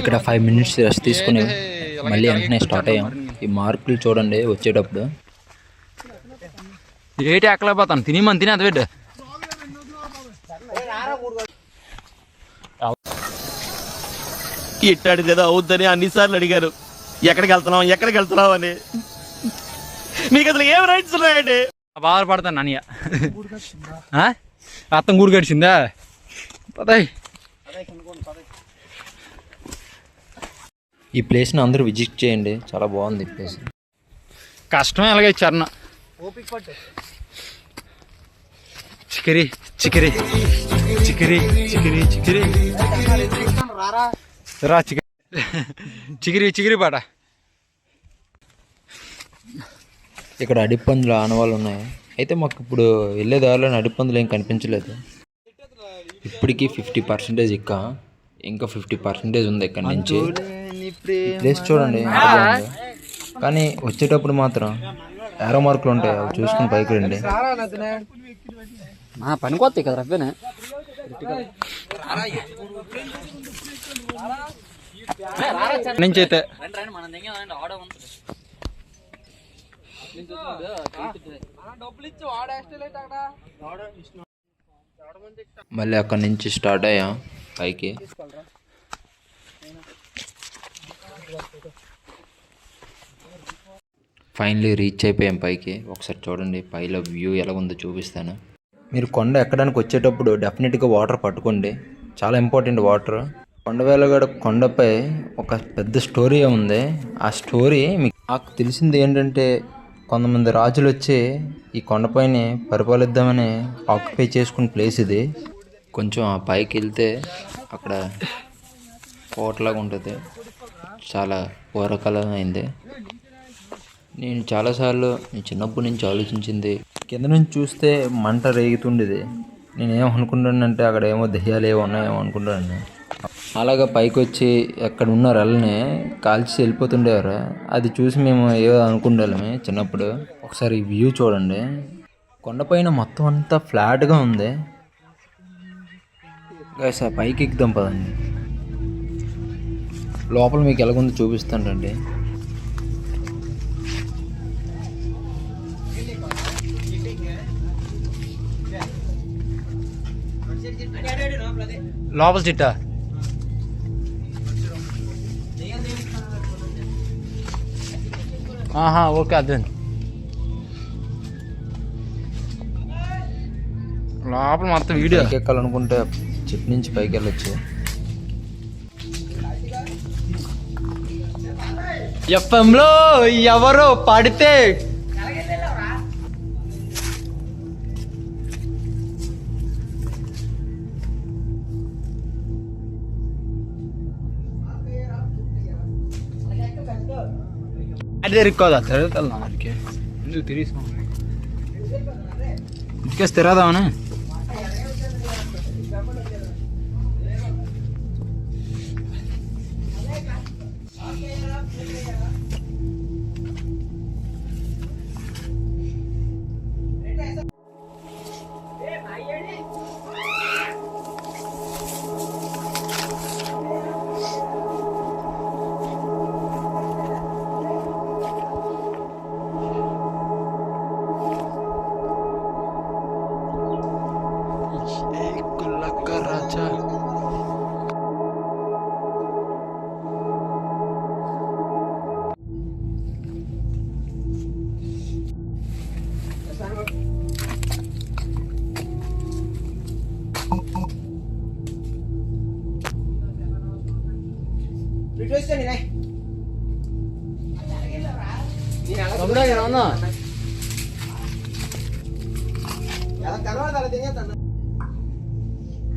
ఇక్కడ five minutes rest తీసుకుని మళ్ళీ వెంటనే స్టార్ట్ అయ్యాం. ఈ మార్కులు చూడండి వచ్చేటప్పుడు. ఏటి ఎక్కలేకపోతాను తినేమని తినే అది బిడ్డ ఇట్టాడిది ఏదో అవుద్దని అన్నిసార్లు అడిగారు. ఎక్కడికి వెళ్తున్నాం ఎక్కడికి వెళ్తున్నాం అని. మీకు అసలు ఏం రైట్స్ ఉన్నాయండి? బాధపడతాను నాన్నయ్య ఆ? రక్తం గూడు గడిచిందా పదాయి. ఈ ప్లేస్ని అందరూ విజిట్ చేయండి. చాలా బాగుంది ఈ ప్లేస్ కష్టమే ఎలాగ ఇచ్చారు చికిరి చికిరి చికిరి చికిరి చికిరి. రా చికిరి. చికిరి చికిరి పాట. ఇక్కడ అడిపందులు ఆనవాళ్ళు ఉన్నాయి. అయితే మాకు ఇప్పుడు వెళ్ళే దారిలో అడిపందులు ఏం కనిపించలేదు. ఇప్పటికీ ఫిఫ్టీ పర్సెంటేజ్ ఇక్క ఇంకా ఫిఫ్టీ పర్సెంటేజ్ ఉంది ఇక్కడ నుంచి. ప్లేస్ చూడండి. కానీ వచ్చేటప్పుడు మాత్రం ఏరో మార్కులు ఉంటాయి అవి చూసుకుని పైకి రండి. పని కొత్త కదా రవ్వేనే. నుంచి అయితే మళ్ళీ అక్కడ నుంచి స్టార్ట్ అయ్యా పైకి. ఫైనలీ రీచ్ అయిపోయాం పైకి. ఒకసారి చూడండి పైలో వ్యూ ఎలా ఉందో చూపిస్తాను. మీరు కొండ ఎక్కడానికి వచ్చేటప్పుడు డెఫినెట్గా వాటర్ పట్టుకోండి. చాలా ఇంపార్టెంట్ వాటర్ కొండవేలగడ కొండపై ఒక పెద్ద స్టోరీ ఉంది. ఆ స్టోరీ మీకు నాకు తెలిసింది ఏంటంటే కొంతమంది రాజులు వచ్చి ఈ కొండపైన పరిపాలిద్దామని ఆక్యుపై చేసుకున్న ప్లేస్ ఇది. కొంచెం ఆ పైకి వెళ్తే అక్కడ కోటలాగా ఉంటుంది. చాలా పూర్వకాలం అయింది నేను చాలాసార్లు నేను చిన్నప్పటి నుంచి ఆలోచించింది. కింద నుంచి చూస్తే మంట రేగుతుండేది. నేను ఏమనుకుంటానంటే అక్కడ ఏమో దెయ్యాలు ఏమో ఉన్నాయేమో అనుకుంటాను అలాగా పైకి వచ్చి ఎక్కడ ఉన్న రల్ని కాల్చి వెళ్ళిపోతుండేవారు. అది చూసి మేము ఏదో అనుకుండాలమే చిన్నప్పుడు. ఒకసారి వ్యూ చూడండి. కొండపైన మొత్తం అంతా ఫ్లాట్గా ఉంది. సార్ పైకి ఎక్కుదాం పదండి. లోపల మీకు ఎలాగుందో చూపిస్తానండి. లోపల చిట్టా ఆహా ఓకే అర్థం లోపల మొత్తం వీడియో. ఎక్కాలనుకుంటే చెట్టు నుంచి పైకి వెళ్ళొచ్చు ఎఫ్ఎంలో ఎవరో పడితే ¿Qué es esto? ¿Qué es esto? ¿Qué es esto? ¿Qué es esto? ¿Qué es esto?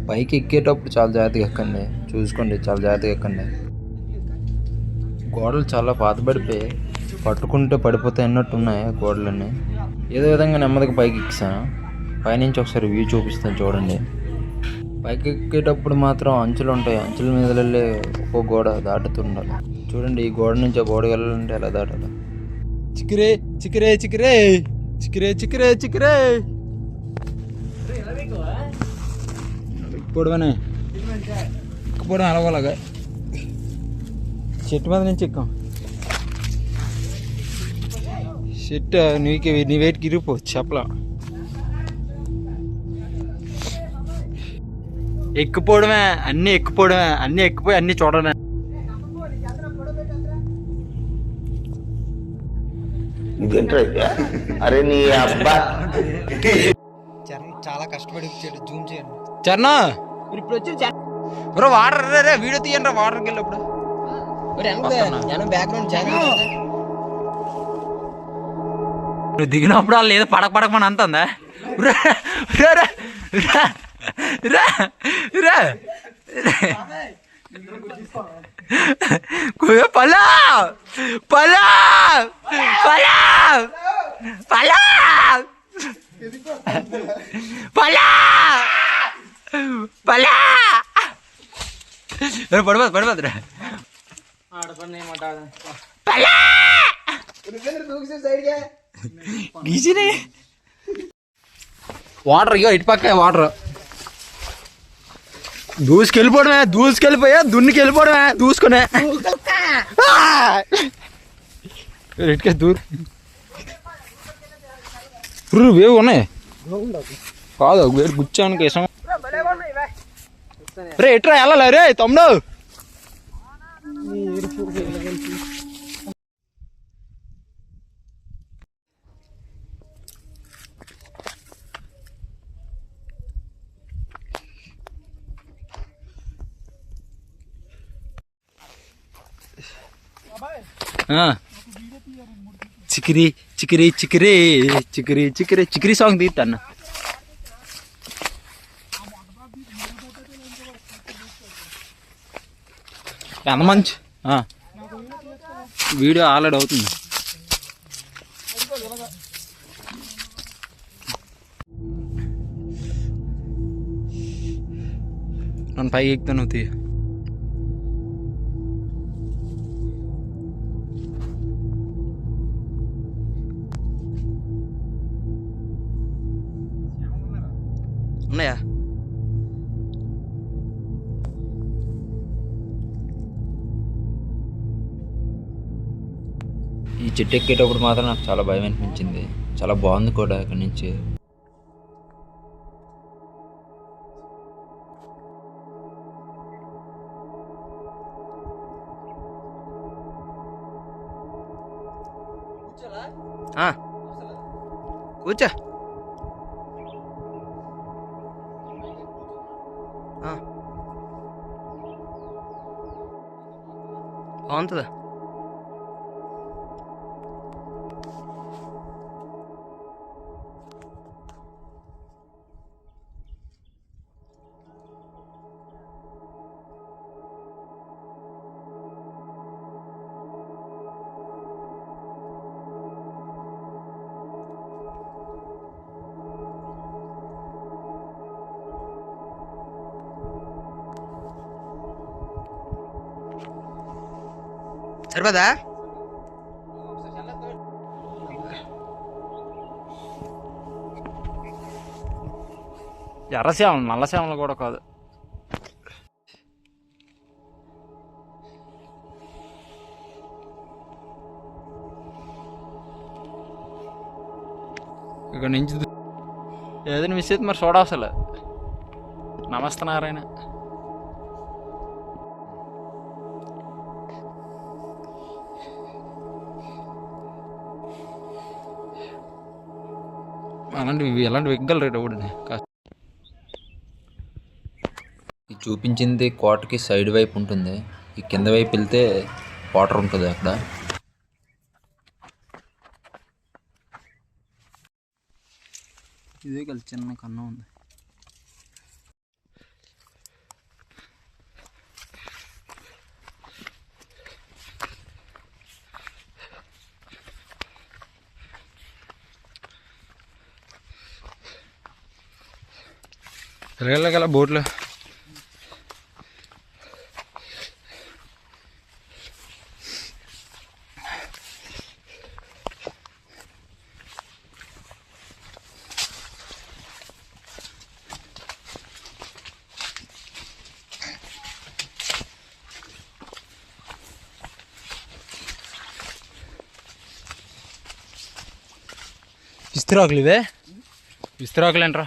పైకి ఎక్కేటప్పుడు చాలా జాగ్రత్తగా ఎక్కండి. చూసుకోండి చాలా జాగ్రత్తగా ఎక్కండి. గోడలు చాలా పాతబడిపోయి పట్టుకుంటే పడిపోతాయి అన్నట్టు ఉన్నాయి ఆ గోడలన్నీ. ఏదో విధంగా నెమ్మదిగా పైకి ఎక్కిసాను పైనుంచి ఒకసారి వ్యూ చూపిస్తాను చూడండి. పైకి ఎక్కేటప్పుడు మాత్రం అంచులు ఉంటాయి. అంచుల మీద వెళ్ళి ఒక్కో గోడ దాటుతుండాలి చూడండి ఈ గోడ నుంచి ఆ గోడకి వెళ్ళాలంటే ఎలా దాటాలి? చికిరే చికిరే చికిరే! చికిరే చికిరే చికిరే! పొడవనే? పొడవ అలవాలగా చెట్టు మీద నుంచి ఎక్కాం. చెట్టు నీకు నీ వెయిట్కి ఇరిగిపో చెప్పలా. ఎక్కిపోవడమే అన్నీ ఎక్కిపోవడమే అన్నీ ఎక్కిపోయి అన్నీ చూడడమే. అరే నీ అబ్బా. చాలా కష్టపడి జూమ్ చేయండి. చరణా ఇప్పుడు వచ్చి బ్రో వాటర్ రే రే వీడియో తీయండి రా వాటర్కి వెళ్ళినప్పుడు బ్యాక్గ్రౌండ్ చాలా నువ్వు దిగినప్పుడు వాళ్ళు ఏదో పడక పడకమని అంటుందా రా రా రా రా రా రా పలా పలా పలా పలా పలా పలా పడిపోదు పడిపోదు రా పలా గీసినే వాటర్ ఇగో ఇటు పక్క వాటర్ దూసుకెళ్ళిపోవడమే దూసుకెళ్ళిపోయా దున్నికి వెళ్ళిపోవడమే దూసుకునే ఇటుకే దూరు రు వేవు ఉన్నాయి కాదు వేరు గుచ్చానికి ఇష్టం రే ఎట్రా వెళ్ళాలి రే తమ్ముడు ఆ. చికిరి చికిరి చికిరి చికిరి చికిరి చికిరి సాంగ్ తీస్తాను ఎంత మంచి. వీడియో ఆల్రెడీ అవుతుంది. నన్ను పైకి ఎక్కుతాను తీ చెట్టు ఎక్కేటప్పుడు మాత్రం నాకు చాలా భయం అనిపించింది. చాలా బాగుంది కూడా ఇక్కడి నుంచి. కూర్చో. బాగుంటుందా? సరిపోదా ఎర్రసేమలు నల్లసేమలు కూడా కాదు. ఇక్కడ నుంచి ఏదైనా మిస్ అయితే మరి చూడవసలే నమస్తే నారాయణ. అలాంటివి ఎలాంటి వెగ్గలు రేట్ ఒకటి ఇది చూపించింది కోటకి సైడ్ వైపు ఉంటుంది. ఈ కింద వైపు వెళ్తే వాటర్ ఉంటుంది అక్కడ. ఇదే కలిసి చిన్న కన్నం ఉంది. తిరగలేకల బోట్లో విస్తిరాకులు ఇవే విస్తిరాకులు ఏంట్రా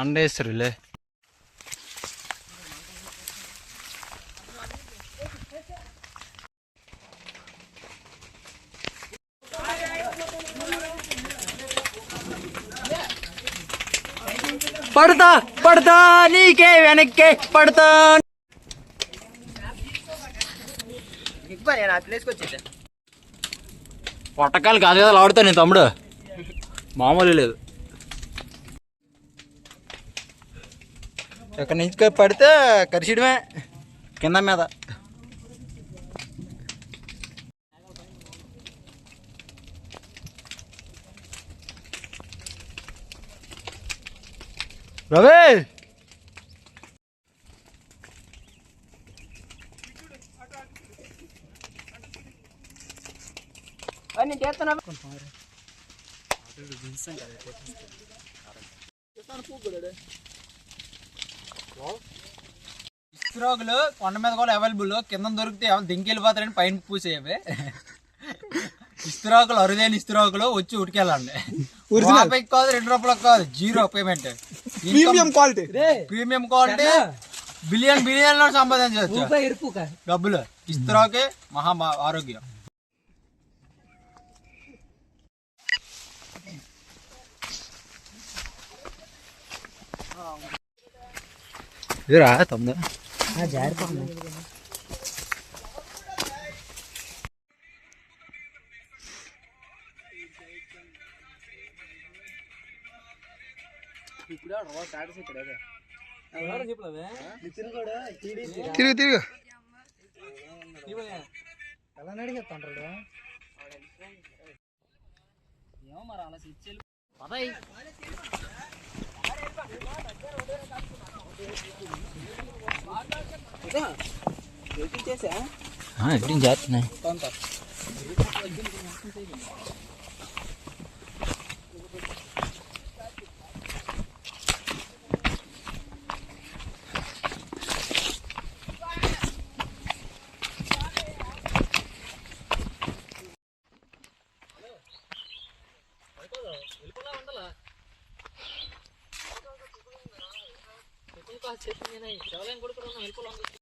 మండేశ్వరులే పడతా పడతా నీకే వెనక్కే పడతా పొట్టకాలు కాదు కదా ఆడుతా నేను తమ్ముడు మామూలు లేదు ఎక్కడి నుంచి పడితే కరిసిడమే కింద మీద రవి ఇస్త్రోగులు కొండ మీద కూడా అవైలబుల్ కింద దొరికితే ఏమైనా దింకి వెళ్ళిపోతారని పైన పూసేవి ఇస్త్రాకులు అరుదైన ఇస్త్రాకులు వచ్చి ఉడికెళ్ళండి రూపాయికి కాదు రెండు రూపాయలకు కాదు zero payment premium quality premium quality billion billion సంపాదించవచ్చు. డబ్బులు. ఇస్త్రాకే మహా ఆరోగ్యం. ఇదిరా తొమ్మిది తిరుగు తిరుగు. ఎడిటింగ్ చేస్తున్నాయి.